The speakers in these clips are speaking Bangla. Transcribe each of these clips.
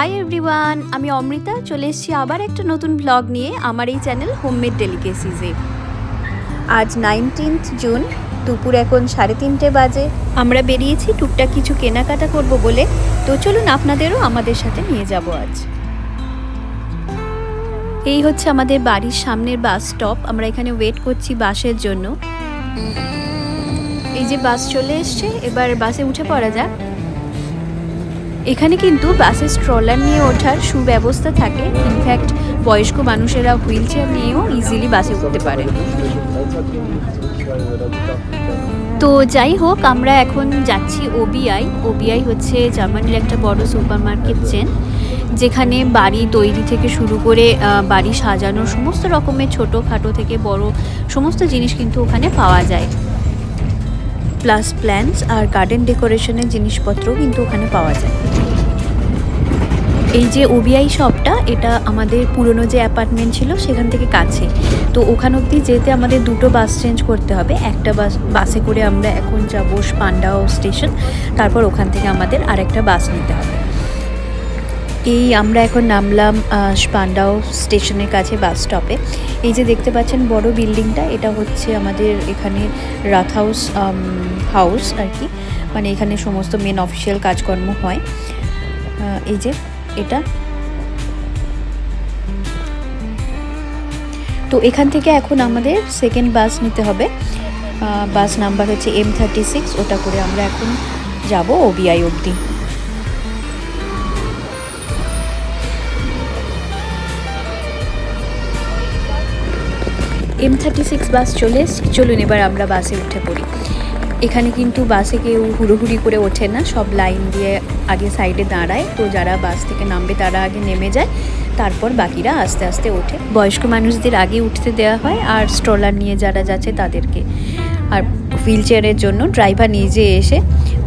হাই এভরিওয়ান আমি অমৃতা। চলে এসেছি আবার একটা নতুন ব্লগ নিয়ে আমার এই চ্যানেল হোমমেড ডেলিকেসিজে আজ নাইনটিন্থ জুন দুপুর এখন সাড়ে তিনটে বাজে। আমরা বেরিয়েছি টুকটাক কিছু কেনাকাটা করব বলে। তো চলুন আপনাদেরও আমাদের সাথে নিয়ে যাব আজ। এই হচ্ছে আমাদের বাড়ির সামনের বাস স্টপ আমরা এখানে ওয়েট করছি বাসের জন্য। এই যে বাস চলে এসছে, এবার বাসে উঠে পড়া যাক। এখানে কিন্তু বাসে স্ট্রলার নিয়ে ওঠার সুব্যবস্থা থাকে। ইনফ্যাক্ট বয়স্ক মানুষেরা হুইল চেয়ার নিয়েও ইজিলি বাসে উঠতে পারে। তো যাই হোক, আমরা এখন যাচ্ছি ওবিআই ওবিআই হচ্ছে জার্মানির একটা বড় সুপার মার্কেট চেন যেখানে বাড়ি তৈরি থেকে শুরু করে বাড়ি সাজানোর সমস্ত রকমের ছোটোখাটো থেকে বড় সমস্ত জিনিস কিন্তু ওখানে পাওয়া যায়। প্লাস প্ল্যান্টস আর গার্ডেন ডেকোরেশনের জিনিসপত্রও কিন্তু ওখানে পাওয়া যায়। এই যে ওবিআই শপটা, এটা আমাদের পুরনো যে অ্যাপার্টমেন্ট ছিল সেখান থেকে কাছে। তো ওখান অব্দি যেতে আমাদের দুটো বাস চেঞ্জ করতে হবে। একটা বাস, বাসে করে আমরা এখন যাব পান্ডাও স্টেশন, তারপর ওখান থেকে আমাদের আরেকটা বাস নিতে হবে। এই আমরা এখন নামলাম পান্ডাও স্টেশনের কাছে, বাস স্টপে। এই যে দেখতে পাচ্ছেন বড় বিল্ডিংটা, এটা হচ্ছে আমাদের এখানে রাথ হাউস হাউস আর কি। মানে এখানে সমস্ত মেন অফিসিয়াল কাজকর্ম হয়। এই যে এটা। তো এখান থেকে এখন আমাদের সেকেন্ড বাস নিতে হবে। বাস নাম্বার হচ্ছে এম থার্টি সিক্স ওটা করে আমরা এখন যাব ওবিআই অবধি। এম থার্টি সিক্স বাস চলে এসছে। চলুন এবার আমরা বাসে উঠে পড়ি। এখানে কিন্তু বাসে কেউ হুড়োহুড়ি করে ওঠে না, সব লাইন দিয়ে আগে সাইডে দাঁড়ায়। তো যারা বাস থেকে নামবে তারা আগে নেমে যায়, তারপর বাকিরা আস্তে আস্তে ওঠে। বয়স্ক মানুষদের আগে উঠতে দেওয়া হয় আর স্ট্রলার নিয়ে যারা যাচ্ছে তাদেরকে। আর হুইল চেয়ারের জন্য ড্রাইভার নিজে এসে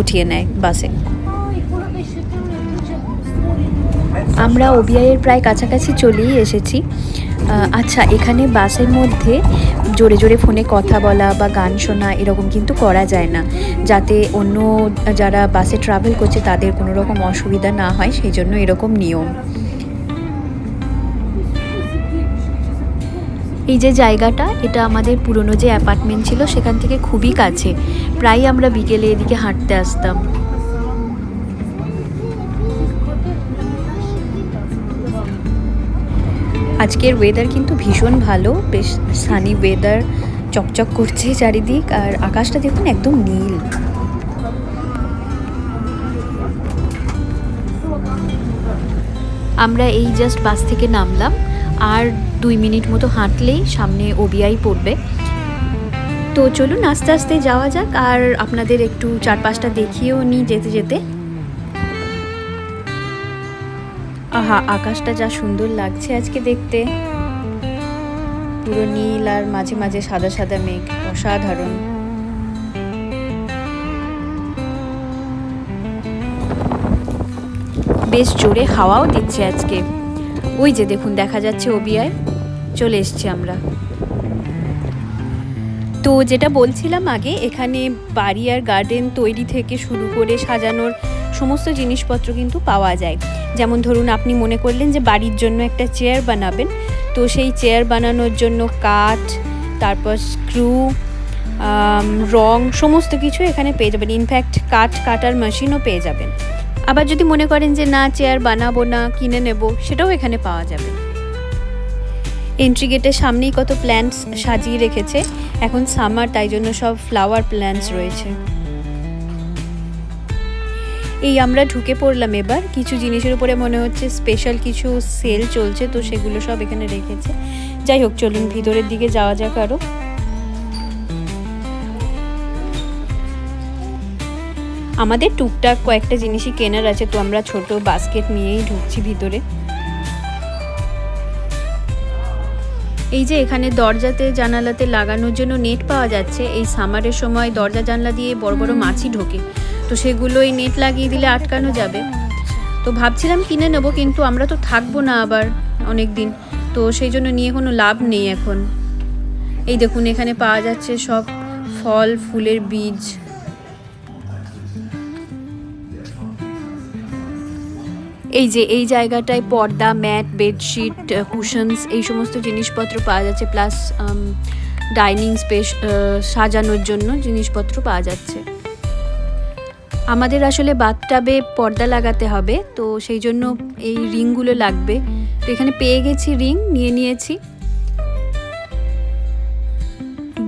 উঠিয়ে নেয় বাসে আমরা ওবিআইয়ের প্রায় কাছাকাছি চলেই এসেছি। আচ্ছা এখানে বাসের মধ্যে জোরে জোরে ফোনে কথা বলা বা গান শোনা এরকম কিন্তু করা যায় না। যাতে অন্য যারা বাসে ট্রাভেল করছে তাদের কোনো রকম অসুবিধা না হয়, সেই জন্য এরকম নিয়ম। এই যে জায়গাটা, এটা আমাদের পুরনো যে অ্যাপার্টমেন্ট ছিল, সেখান থেকে খুবই কাছে। প্রায় আমরা বিকেলে এদিকে হাঁটতে আসতাম। আজকের ওয়েদার কিন্তু ভীষণ ভালো। বেশ সানি ওয়েদার চকচক করছে চারিদিক আর আকাশটা দেখুন একদম নীল। আমরা এই জাস্ট বাস থেকে নামলাম আর দুই মিনিট মতো হাঁটলেই সামনে ওবিআই পড়বে। তো চলুন আস্তে আস্তে যাওয়া যাক আর আপনাদের একটু চারপাশটা দেখিয়েও নিই যেতে যেতে। আহা, আকাশটা যা সুন্দর লাগছে আজকে দেখতে। পুরো নীল আর মাঝে মাঝে সাদা সাদা মেঘ, অসাধারণ। বেশ জোরে হাওয়াও দিচ্ছে আজকে। ওই যে দেখুন, দেখা যাচ্ছে ওবিআই চলে এসছি আমরা। তো যেটা বলছিলাম আগে, এখানে বাড়ি আর গার্ডেন তৈরি থেকে শুরু করে সাজানোর সমস্ত জিনিসপত্র কিন্তু পাওয়া যায়। যেমন ধরুন, আপনি মনে করলেন যে বাড়ির জন্য একটা চেয়ার বানাবেন। তো সেই চেয়ার বানানোর জন্য কাঠ, তারপর স্ক্রু রং, সমস্ত কিছু এখানে পেয়ে যাবেন। ইনফ্যাক্ট কাঠ কাটার মেশিনও পেয়ে যাবেন। আবার যদি মনে করেন যে না চেয়ার বানাবো না, কিনে নেব, সেটাও এখানে পাওয়া যাবে। এন্ট্রি গেটের সামনেই কত প্ল্যান্টস সাজিয়ে রেখেছে। এখন সামার তাই জন্য সব ফ্লাওয়ার প্ল্যান্টস রয়েছে। এই আমরা ঢুকে পড়লাম এবার। কিছু জিনিসের উপরে মনে হচ্ছে স্পেশাল কিছু সেল চলছে, তো সেগুলো সব এখানে রেখেছে। যাই হোক, চলুন ভিতরের দিকে যাওয়া যাক আরও। আমাদের টুকটাক কয়েকটা জিনিসই কেনার আছে, তো আমরা ছোট বাস্কেট নিয়েই ঢুকছি ভিতরে। এই যে এখানে দরজাতে, জানালাতে লাগানোর জন্য নেট পাওয়া যাচ্ছে। এই সামারের সময় দরজা জানলা দিয়ে বড় বড় মাছি ঢোকে। তো সেগুলো এই নেট লাগিয়ে দিলে আটকানো যাবে। তো ভাবছিলাম কিনে নেব, কিন্তু আমরা তো থাকব না আবার অনেক দিন তো সেই জন্য নিয়ে কোনো লাভ নেই এখন। এই দেখুন, এখানে পাওয়া যাচ্ছে সব ফল, ফুলের বীজ। এই যে, এই জায়গাটায় পর্দা, ম্যাট, বেডশিট, কুশনস, এই সমস্ত জিনিসপত্র পাওয়া যাচ্ছে। প্লাস ডাইনিং স্পেস সাজানোর জন্য জিনিসপত্র পাওয়া যাচ্ছে। আমাদের আসলে বাথটাবে পর্দা লাগাতে হবে, তো সেই জন্য এই রিংগুলো লাগবে। তো এখানে পেয়ে গেছি রিং, নিয়ে নিয়েছি।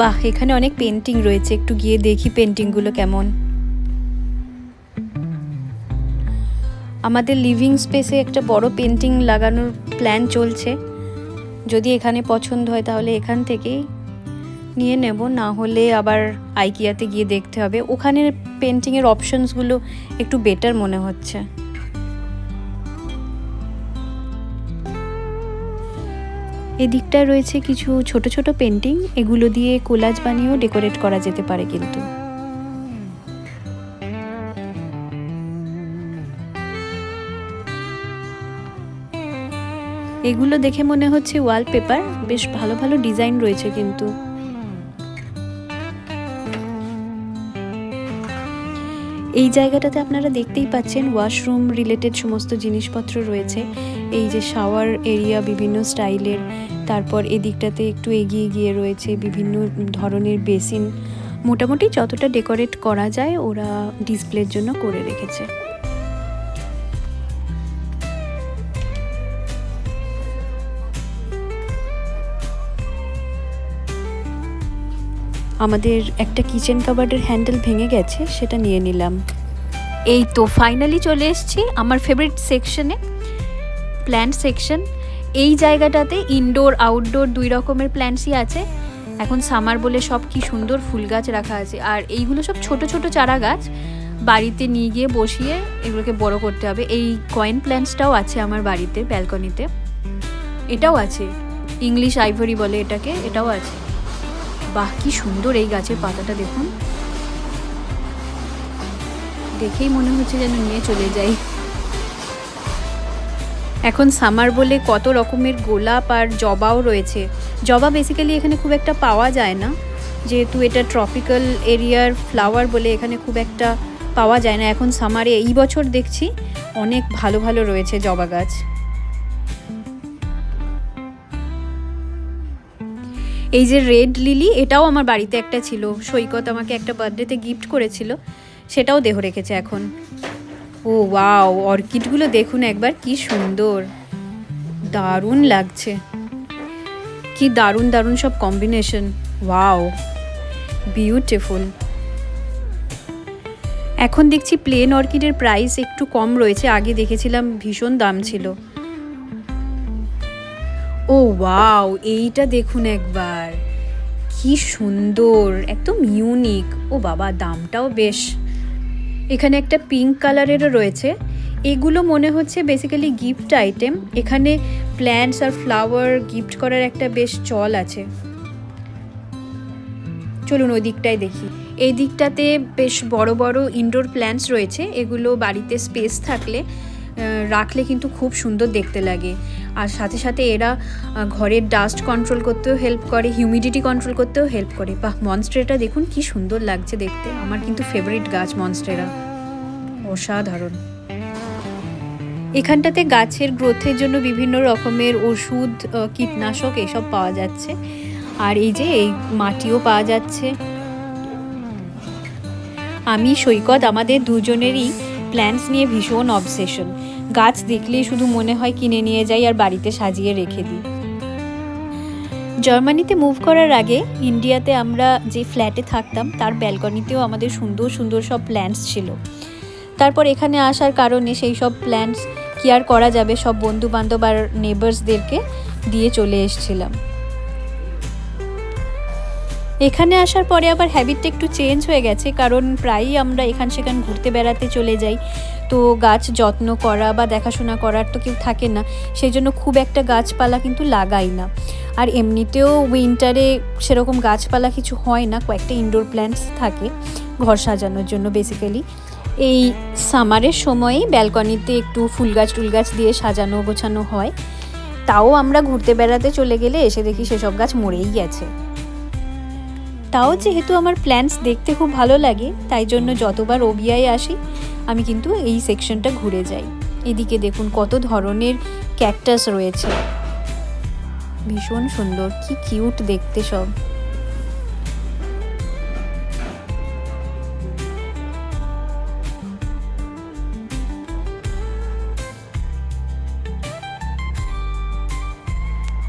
বাহ, এখানে অনেক পেন্টিং রয়েছে, একটু গিয়ে দেখি পেন্টিংগুলো কেমন। আমাদের লিভিং স্পেসে একটা বড় পেন্টিং লাগানোর প্ল্যান চলছে। যদি এখানে পছন্দ হয় তাহলে এখান থেকেই নিয়ে নেব, না হলে আবার আইকিয়াতে গিয়ে দেখতে হবে। ওখানের পেন্টিংয়ের অপশনসগুলো একটু বেটার মনে হচ্ছে। এদিকটায় রয়েছে কিছু ছোট ছোট পেন্টিং এগুলো দিয়ে কোলাজ বানিয়েও ডেকোরেট করা যেতে পারে কিন্তু। এগুলো দেখে মনে হচ্ছে ওয়ালপেপার বেশ ভালো ভালো ডিজাইন রয়েছে কিন্তু। এই জায়গাটাতে আপনারা দেখতেই পাচ্ছেন ওয়াশরুম রিলেটেড সমস্ত জিনিসপত্র রয়েছে। এই যে শাওয়ার এরিয়া বিভিন্ন স্টাইলের, তারপর এদিকটাতে একটু এগিয়ে গিয়ে রয়েছে বিভিন্ন ধরনের বেসিন মোটামুটি যতটা ডেকোরেট করা যায় ওরা ডিসপ্লের জন্য করে রেখেছে। আমাদের একটা কিচেন কাবার্ডের হ্যান্ডেল ভেঙে গেছে, সেটা নিয়ে নিলাম। এই তো ফাইনালি চলে এসেছি আমার ফেভারিট সেকশনে প্ল্যান্ট সেকশন এই জায়গাটাতে ইনডোর আউটডোর দুই রকমের প্ল্যান্টসই আছে। এখন সামার বলে সব কি সুন্দর ফুল গাছ রাখা আছে। আর এইগুলো সব ছোট ছোট চারা গাছ, বাড়িতে নিয়ে গিয়ে বসিয়ে এগুলোকে বড় করতে হবে। এই কয়েন প্ল্যান্টসটাও আছে আমার বাড়িতে ব্যালকনিতে এটাও আছে ইংলিশ আইভরি বলে এটাকে, এটাও আছে। বাহ কি সুন্দর এই গাছের পাতাটা দেখুন। দেখেই মনে হচ্ছে যেন নিয়ে চলে যাই। এখন সামার বলে কত রকমের গোলাপ আর জবাও রয়েছে। জবা বেসিক্যালি এখানে খুব একটা পাওয়া যায় না। যেহেতু এটা ট্রপিক্যাল এরিয়ার ফ্লাওয়ার বলে এখানে খুব একটা পাওয়া যায় না। এখন সামারে এই বছর দেখছি অনেক ভালো ভালো রয়েছে জবা গাছ। এই যে রেড লিলি এটাও আমার বাড়িতে একটা ছিল। সৈকত আমাকে একটা বার্থডেতে গিফট করেছিল। সেটাও দেহ রেখেছে এখন। ও ওয়াও অর্কিডগুলো দেখুন একবার, কি সুন্দর। দারুণ লাগছে। কি দারুণ দারুণ সব কম্বিনেশন ওয়াও বিউটিফুল এখন দেখছি প্লেন অর্কিডের প্রাইস একটু কম রয়েছে। আগে দেখেছিলাম ভীষণ দাম ছিল। ও ওয়াও এইটা দেখুন একবার। কি সুন্দর, একদম ইউনিক ও বাবা, দামটাও বেশ। এখানে একটা পিঙ্ক কালারেরও রয়েছে। এগুলো মনে হচ্ছে বেসিক্যালি গিফট আইটেম এখানে প্ল্যান্টস আর ফ্লাওয়ার গিফট করার একটা বেশ চল আছে। চলুন ওই দিকটাই দেখি। এই দিকটাতে বেশ বড় বড় ইনডোর প্ল্যান্টস রয়েছে। এগুলো বাড়িতে স্পেস থাকলে রাখলে কিন্তু খুব সুন্দর দেখতে লাগে। আর সাথে সাথে এরা ঘরের ডাস্ট কন্ট্রোল করতেও হেল্প করে হিউমিডিটি কন্ট্রোল করতেও হেল্প করে। বাহ মনস্ট্রেটা দেখুন কি সুন্দর লাগছে দেখতে। আমার কিন্তু ফেভারিট গাছ মনস্ট্রেরা অসাধারণ। এখানটাতে গাছের গ্রোথের জন্য বিভিন্ন রকমের ওষুধ কীটনাশক এসব পাওয়া যাচ্ছে। আর এই যে, এই মাটিও পাওয়া যাচ্ছে। আমি, সৈকত, আমাদের দুজনেরই প্ল্যান্টস নিয়ে ভীষণ অবসেশন গাছ দেখলেই শুধু মনে হয় কিনে নিয়ে যাই আর বাড়িতে সাজিয়ে রেখে দিই। জার্মানিতে মুভ করার আগে ইন্ডিয়াতে আমরা যে ফ্ল্যাটে থাকতাম, তার ব্যালকনিতেও আমাদের সুন্দর সুন্দর সব প্ল্যান্টস ছিল। তারপর এখানে আসার কারণে সেই সব প্ল্যান্টস কি আর করা যাবে সব বন্ধু বান্ধব আর নেবার্সদেরকে দিয়ে চলে এসছিলাম। এখানে আসার পরে আবার হ্যাবিটটা একটু চেঞ্জ হয়ে গেছে, কারণ প্রায়ই আমরা এখান সেখান ঘুরতে বেড়াতে চলে যাই। তো গাছ যত্ন করা বা দেখাশোনা করার তো কেউ থাকে না সেই জন্য খুব একটা গাছপালা কিন্তু লাগাই না। আর এমনিতেও উইন্টারে সেরকম গাছপালা কিছু হয় না, কয়েকটা ইনডোর প্ল্যান্টস থাকে ঘর সাজানোর জন্য বেসিক্যালি এই সামারের সময়েই ব্যালকনিতে একটু ফুল গাছ টুল গাছ দিয়ে সাজানো গোছানো হয়। তাও আমরা ঘুরতে বেড়াতে চলে গেলে এসে দেখি সেসব গাছ মরেই গেছে। তাও যেহেতু আমার প্ল্যান্টস দেখতে খুব ভালো লাগে, তাই জন্য যতবার ওবিআই আসি, আমি কিন্তু এই সেকশনটা ঘুরে যাই। এদিকে দেখুন কত ধরনের ক্যাকটাস রয়েছে। ভীষণ সুন্দর, কি কিউট দেখতে সব।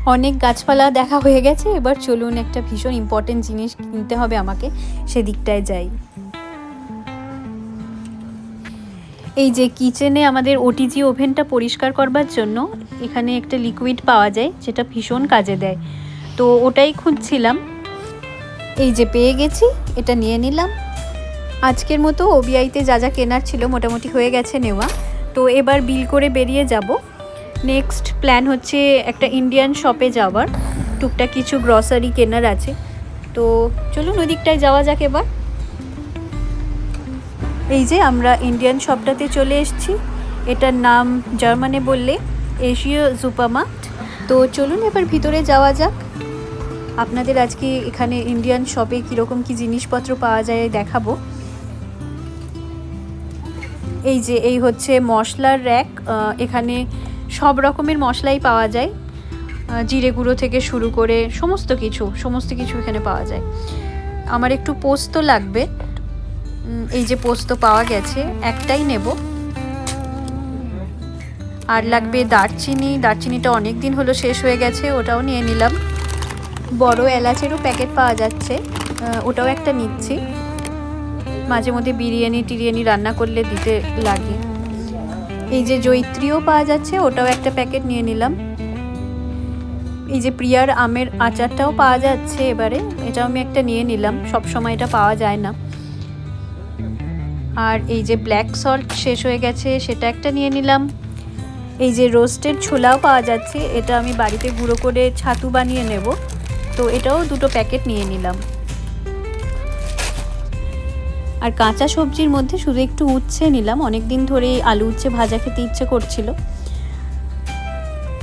অনেক গাছপালা দেখা হয়ে গেছে, এবার চলুন একটা ভীষণ ইম্পর্টেন্ট জিনিস কিনতে হবে আমাকে, সেদিকটায় যাই। এই যে কিচেনে আমাদের ওটিজি ওভেনটা পরিষ্কার করবার জন্য, এখানে একটা লিকুইড পাওয়া যায়, যেটা ভীষণ কাজে দেয়। তো ওটাই খুঁজছিলাম। এই যে পেয়ে গেছি, এটা নিয়ে নিলাম। আজকের মতো ওবিআইতে যা যা কেনার ছিল মোটামুটি হয়ে গেছে নেওয়া। তো এবার বিল করে বেরিয়ে যাব। নেক্সট প্ল্যান হচ্ছে একটা ইন্ডিয়ান শপে যাওয়ার। টুকটাক কিছু গ্রসারি কেনার আছে। তো চলুন ওদিকটায় যাওয়া যাক এবার। এই যে আমরা ইন্ডিয়ান শপটাতে চলে এসেছি। এটার নাম জার্মানে বললে এশীয় জুপামার্ট তো চলুন এবার ভিতরে যাওয়া যাক। আপনাদের আজকে এখানে ইন্ডিয়ান শপে কীরকম কি জিনিসপত্র পাওয়া যায় দেখাবো। এই যে, এই হচ্ছে মশলার র্যাক এখানে সব রকমের মশলাই পাওয়া যায়। জিরে গুঁড়ো থেকে শুরু করে সমস্ত কিছু সমস্ত কিছু এখানে পাওয়া যায়। আমার একটু পোস্ত লাগবে। এই যে পোস্ত পাওয়া গেছে, একটাই নেব। আর লাগবে দারচিনি। দারচিনিটা অনেক দিন হলো শেষ হয়ে গেছে, ওটাও নিয়ে নিলাম। বড় এলাচেরও প্যাকেট পাওয়া যাচ্ছে ওটাও একটা নিচ্ছি। মাঝে মধ্যে বিরিয়ানি টিরিয়ানি রান্না করলে দিতে লাগে। এই যে জৈত্রীও পাওয়া যাচ্ছে, ওটাও একটা প্যাকেট নিয়ে নিলাম। এই যে প্রিয়ার আমের আচারটাও পাওয়া যাচ্ছে এবারে, এটাও আমি একটা নিয়ে নিলাম, সব সময় এটা পাওয়া যায় না। আর এই যে ব্ল্যাক সল্ট শেষ হয়ে গেছে, সেটা একটা নিয়ে নিলাম। এই যে রোস্টেড ছোলাও পাওয়া যাচ্ছে, এটা আমি বাড়িতে গুঁড়ো করে ছাতু বানিয়ে নেব। তো এটাও দুটো প্যাকেট নিয়ে নিলাম। আর কাঁচা সবজির মধ্যে শুধু একটু উচ্ছে নিলাম। অনেক দিন ধরেই আলু উচ্ছে ভাজা খেতে ইচ্ছে করছিল।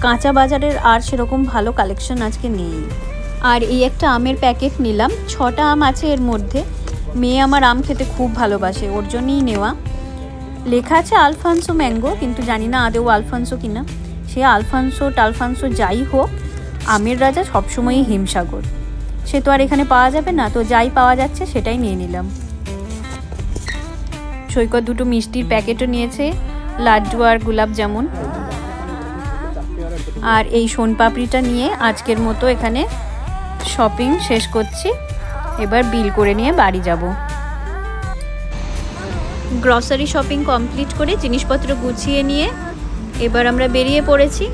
কাঁচা বাজারের আর সেরকম ভালো কালেকশন আজকে নেই। আর এই একটা আমের প্যাকেট নিলাম। ছটা আম আছে এর মধ্যে। মেয়ে আমার আম খেতে খুব ভালোবাসে, ওর জন্যই নেওয়া। লেখা আছে আলফানসো ম্যাঙ্গো, কিন্তু জানি না আদেও আলফানসো কিনা। সে আলফানসো টালফানসো যাই হোক, আমের রাজা সবসময়ই হিমসাগর। সে তো আর এখানে পাওয়া যাবে না, তো যাই পাওয়া যাচ্ছে সেটাই নিয়ে নিলাম। সৈকত দুটো মিষ্টির প্যাকেটও নিয়েছে, লাড্ডু আর গোলাপ জামুন। আর এই সোনপাপড়িটা নিয়ে আজকের মতো এখানে শপিং শেষ করছি। এবার বিল করে নিয়ে বাড়ি যাব। গ্রসারি শপিং কমপ্লিট করে জিনিসপত্র গুছিয়ে নিয়ে এবার আমরা বেরিয়ে পড়েছি।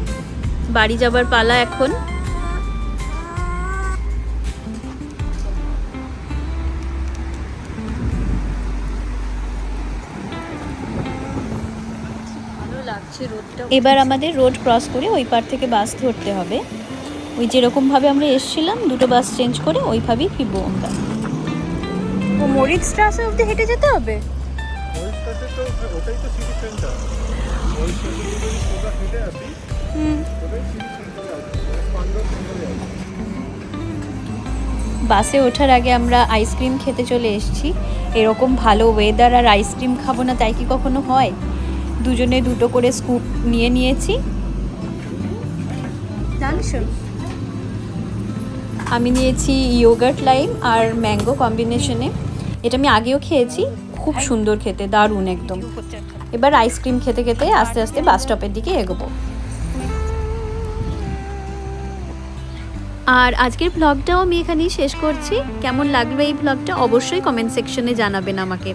বাড়ি যাবার পালা এখন। এবার আমাদের রোড ক্রস করে ওই পার থেকে বাস ধরতে হবে। ওই যেরকমভাবে আমরা এসছিলাম দুটো বাস চেঞ্জ করে ওইভাবেই ফিরবো আমরা। ও মরিচ স্ট্রাসে অবধি হেঁটে যেতে হবে? বাসে ওঠার আগে আমরা আইসক্রিম খেতে চলে এসেছি। এরকম ভালো ওয়েদার আর আইসক্রিম খাব না তাই কি কখনো হয়? দুজনে দুটো করে স্কুপ নিয়ে নিয়েছি। আমি নিয়েছি ইয়োগার্ট লাইম আর ম্যাঙ্গো কম্বিনেশনে এটা আমি আগেও খেয়েছি খুব সুন্দর খেতে দারুণ একদম। এবার আইসক্রিম খেতে খেতে আস্তে আস্তে বাস স্টপের দিকে এগোবো। আর আজকের ব্লগটাও আমি এখানেই শেষ করছি। কেমন লাগল এই ব্লগটা অবশ্যই কমেন্ট সেকশনে জানাবেন আমাকে।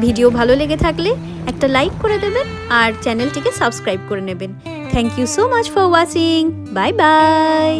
ভিডিও ভালো লেগে থাকলে একটা লাইক করে দেবেন আর চ্যানেলটিকে সাবস্ক্রাইব করে নেবেন। Thank you so much for watching bye bye